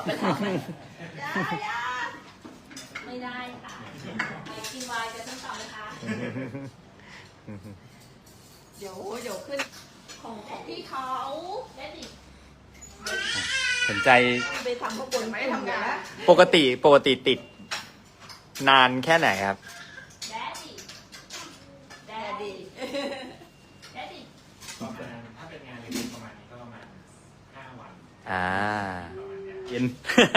ดไปแล้วไม่ได้ค่ะไปกินไวน์จะต้องต่อไหมคะเดี๋ยวเดี๋ยวขึ้นของของพี่เขาได้ดิสนใจไปทำข้าวบนไหมทำงานปกติปกติติด นานแค่ไหนครับแดดดิแดดดิแดดดิประมาณถ้าเป็นงานเล็กๆประมาณนี้ก็ประมาณห้าวัน อ่าประมาณเนี้ยกิน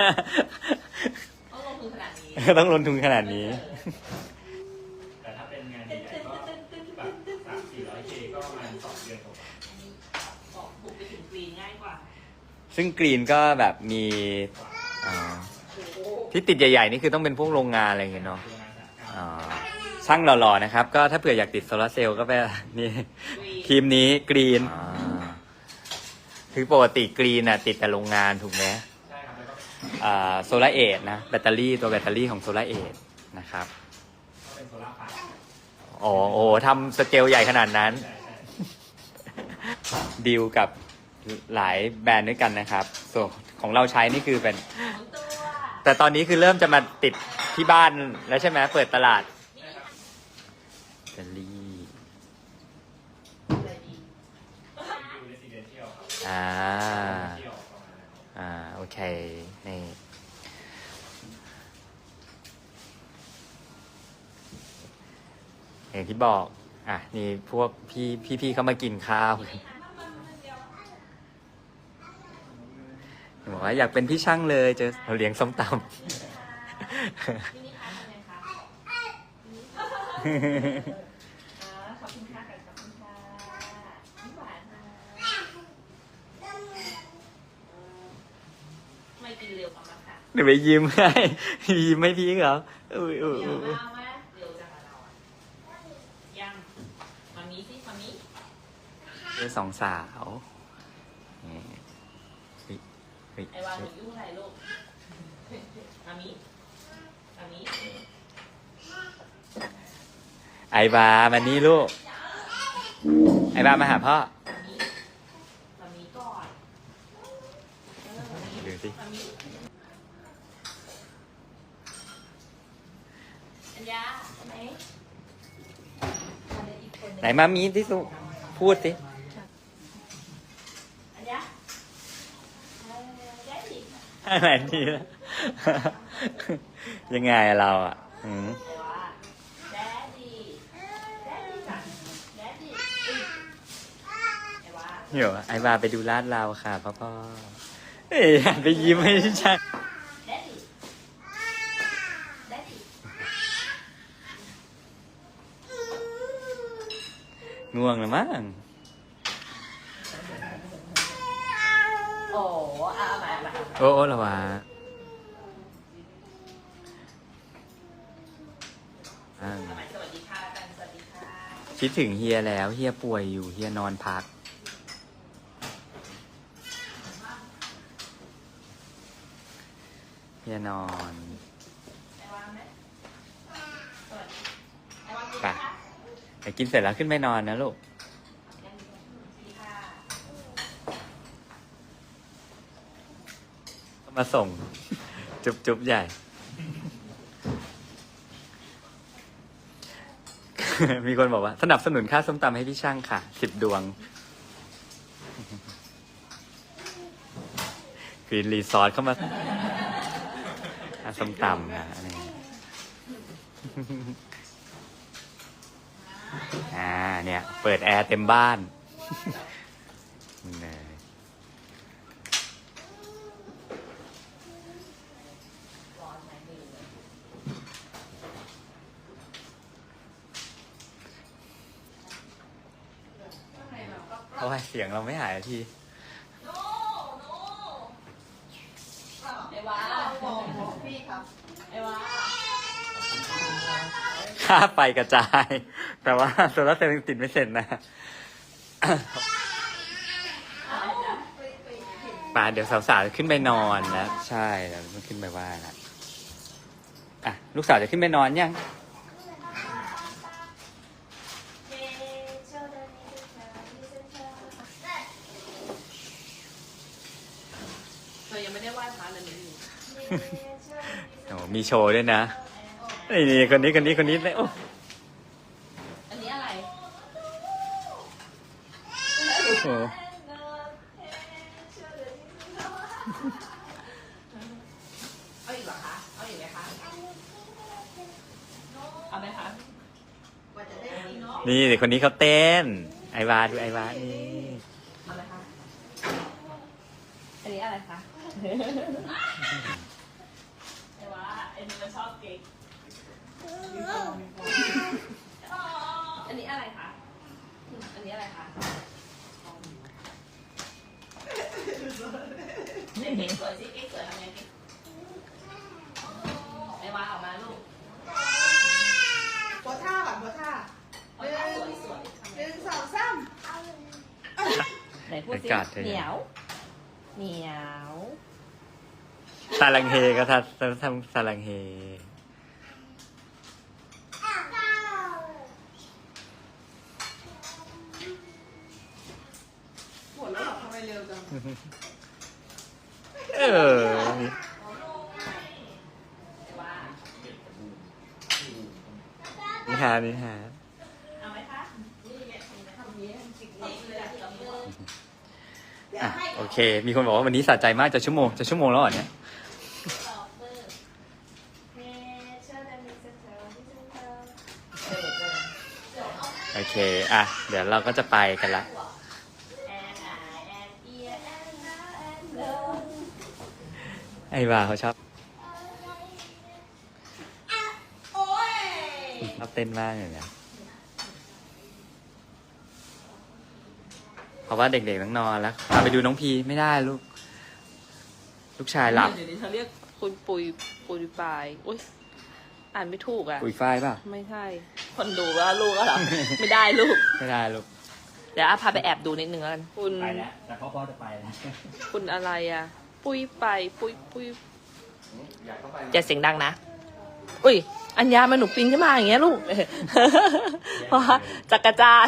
ต้องลงทุนขนาดนี้ต้องลงทุนขนาดนี้ แต่ถ้าเป็นงานใหญ่ๆก็แบบสามสี่ร้อยเคก็ประมาณสองเดือนกว่าอันนี้บอกบุกไปถึงกรีนง่ายกว่าซึ่งกรีนก็แบบมีอ่าที่ติดใหญ่ๆนี่คือต้องเป็นพวกโรงงานอะไรอย่างเงี้ยเนาะคือประมาณสามเก้าอ่าช่างหล่อๆนะครับ ก็ถ้าเผื่ออยากติดโซลาร์เซลล์ก็ไปนี่ทีมนี้กรีนคือปกติกรีนน่ะ ติดแต่โรงงานถูกไหม โซลาร์เอทนะแบตเตอรี่ตัวแบตเตอรี่ของโซลาร์เอทนะครับก็เป็นโซล่าร์พาร์คโอ้โหทำสเกลใหญ่ขนาดนั้นใช่ใช่ดีลกับหลายแบรนด์ด้วยกันนะครับส่วนของเราใช้นี่คือเป็นของตัวแต่ตอนนี้คือเริ่มจะมาติดที่บ้านแล้วใช่ไหมเปิดตลาดแบตเตอรี่อะไรดีอยู่ในซีเดนเที่ยวครับอ่า โอเคนี่อย่างที่บอก อะ นี่พวกพี่พี่พี่เขามากินข้าวบอกว่าอยากเป็นพี่ช่างเลยเจอเราเลี้ยงส้มตำไงคะอ่าขอบคุณค่ะขอบคุณค่ะนี่หวานนะ ไม่กินเร็วกว่ามาค่ะำเดี๋ยวไปยิ้มให้ยิ้มให้พี่เขาอุ้ยอุ้ยเดี๋ยวอุ้ยมาไหมเร็วจังอะเราอะยังมามีสิมามีเจอสองสาวนี่เฮ้ยเฮ้ยไอ้วานหนูยุ่งอะไรลูกมามีมามีไอบามานี่ลูก ไอบามาหาพ่อ มามีมามีก่อนเออมามีดู สิมามีอัญญาใช่ไหมมาเลยอีกคนหไหนมามีที่สุพูดสิอัญญาเออได้ดิอะไรนี่นะยังไงอะเราอะอืมไอ้วาแดดดี้แดดดี้จ้ะแดดดี้อุ๊ยไอ้วาเดี๋ยวไอบาไปดูลาดเราค่ะพ่อพ่อ เอ้ยหันไปยิ้มให้ฉันแดดดี้แดดดี้ง่วงแล้วมั้ง โอ้เอามาเอามาโอ้โอ้ละวะอ่าสวัสดีค่ะ คิดถึงเฮียแล้ว เฮียป่วยอยู่ เฮียนอนพัก เฮียนอนไอ้วาไหมสวัสดีไอ้วากินไปนะคะแต่กินเสร็จแล้วขึ้นไปนอนนะลูกยังมีสวัสดีค่ะมาส่ง จุบจุบใหญ่ มีคนบอกว่า สนับสนุนค่าส้มตำให้พี่ช่างค่ะ สิบดวงกรีนรีสอร์ทเข้ามาค่า ส้มตำนะนี่อ่าเนี่ย เปิดแอร์เต็มบ้านนี่ร้อนไหมไม่รู้เลยข้างในมันก็โอ้ยเสียงเราไม่หายที โน่โน่ ไอ้วาบอกบอกพี่ครับไอ้วาค่าไฟกระจาย แต่ว่าโซลาร์เซลล์ยังติดไม่เสร็จนะป่าเดี๋ยวสาวๆจะขึ้นไปนอนแล้วใช่แล้วมันขึ้นไปว่าละอะ ลูกสาวจะขึ้นไปนอนยัง เธอยังไม่ได้ไหว้พระเลยนี่ โอ้มีโชว์ด้วยนะนี่นี่คนนี้คนนี้คนนี้เลยโอ้อันนี้อะไรโหเอาอีกเหรอคะ เอาอีกไหมคะ เอาไหมคะกว่าจะได้กินเนาะนี่เด็กคนนี้เขาเต้น ไอวาดูไอวานี่เอาไหมคะ อันนี้อะไรคะไอ้วะไอ้นี่มันชอบเก๊กอันนี้อะไรคะ อันนี้อะไรคะเก๊กสวยสิเก๊กสวยทำไงเก๊กไอ้วาออกมาลูกโพสท่าก่อนโพสท่าเอาท่าสวยสวยทำหไงนึ่งสองสามไหนพูดสิอากาศเลยเหนียว เหนียวซาลังเฮก็ทำทำซาลังเฮหมดแล้วเหรอทำไมเร็วจังเออ นี่ฮะนี่ฮะเอาไหมคะนี่ไงทำนี้จิกนี้เลยอะกับมืออะโอเค มีคนบอกว่าวันนี้สะใจมากจะชั่วโมงจะชั่วโมงแล้วเหรอเนี่ย เค อะ เดี๋ยวเราก็จะไปกันละ ไอแอนเอียแอนนาเขาชอบชอบเต้นมากเลยนะเพราะว่าเด็กๆต้องนอนแล้วพาไปดูน้องพีไม่ได้ลูก ลูกชายหลับ เดี๋ยวนี้เขาเรียกคุณปุยปุยปายอุ้ย อ่านไม่ถูกอะ ปุยฝ้ายเปล่ะไม่ใช่ คนดูว่าลูกก็เหรอ ไม่ได้ลูก ไม่ได้ลูก เดี๋ยวอาพาไปแอบดูนิดนึงแล้วกันคุณ ไปแล้วแต่พ่อพ่อจะไปแล้วคุณอะไรอะ ปุยไปายปุยปุยอยากเข้าไปอย่าเสียงดังนะ อุ้ย อัญญามันหนูปีนขึ้นมาอย่างเงี้ยลูก เพราะว่าจักรจ้าย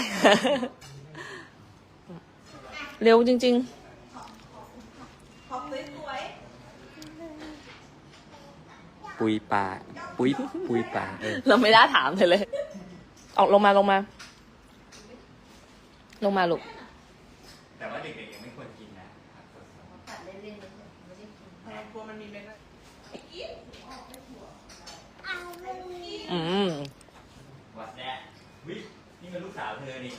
เร็วจริงขอบสวย ปุยป่าปุยปุยป่าเออๆเราไม่ได้ถามเลยเลย ออกลงมาลงมา ลงมาลูกแต่ว่าเด็กๆยังไม่ควรกินนะตัดเล่นๆไม่ได้กินๆแพงกลัวมันมีเม็ดนะอืมวัดแน่วินี่มันลูกสาวเธอนี่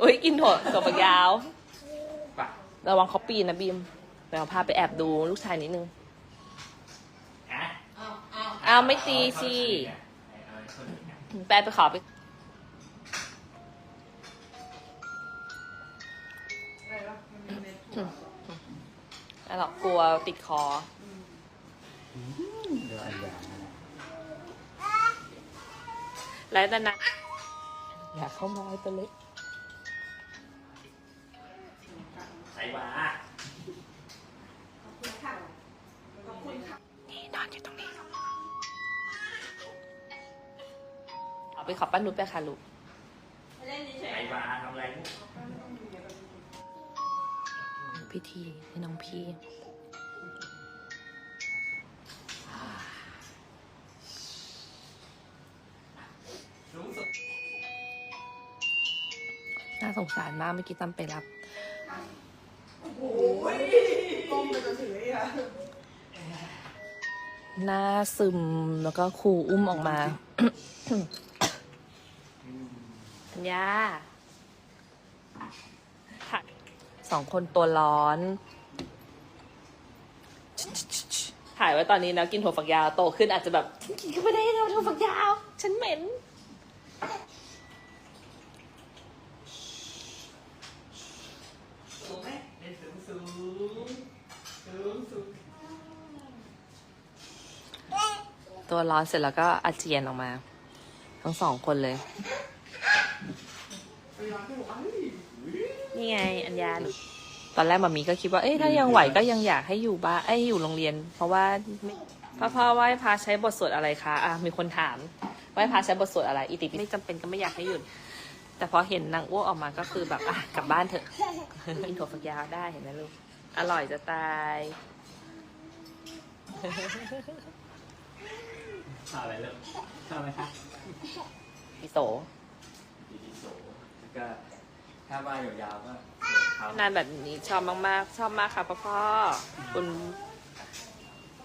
อุ้ยกินถั่วถั่วฝักยาวป่ะระวังเขาปีนนะบีมเดี๋ยวพาไปแอบดูลูกชายนิดนึงฮะเอา เอาอ้าวไม่ตีสิแปไปขอไปอะไรหรอกกลัวติดคอ เดี๋ยวอันยาแล้วแต่นะอยากเข้ามาไอ้ตัวเล็กไอ้วาข ไปขอป้านุชไปค่ะลูกเล่นเฉยไอ้วาทำอะไรลูกพิธีให้น้องพี่ สูงสุดน่าสงสารมากเมื่อกี้ตั้มไปรับ โอ้ยก้มไปจนถึงไอ้อะหน้าซึมแล้วก็ครูอุ้มออกมาธั ญญาค่ะสองคนตัวร้อน ถ่ายไว้ตอนนี้นะกินถั่วฝักยาวโตขึ้นอาจจะแบบฉันกินเข้าไปได้ยังไงถั่วฝักยาว ฉันเหม็น สูงไหมเด็นสูงสูงสูงสูงตัวร้อนเสร็จแล้วก็อาเจียนออกมา ทั้งสองคนเลยไปร้อ นที่บอกว่าเฮ้ยนี่ไง อัญญาหนูตอนแรกมามีก็คิดว่า เอ้ยถ้ายังไหวก็ยังอยากให้อยู่บ้านไอ้ยอยู่โรงเรียน เพราะว่าไม่พ่อพ่อไหว้พาใช้บทสวดอะไรคะอะมีคนถามไหว้พาใช้บทสวดอะไร อีติไม่จำเป็นก็ไม่อยากให้หยุด แต่พอเห็นนางอ้วกออกมาก็คือแบบอะกลับบ้านเถอะ กินถั่วฝักยาวได้เห็นไหมลูก อร่อยจะตายชอบอะไรเริ่มชอบไหมคะพี่โสดีดีโสแล้ว ก็ถ้าว่ายยาวๆก็เขานานแบบนี้ชอบมากๆ ชอบมากค่ะพ่อพ่อคุณ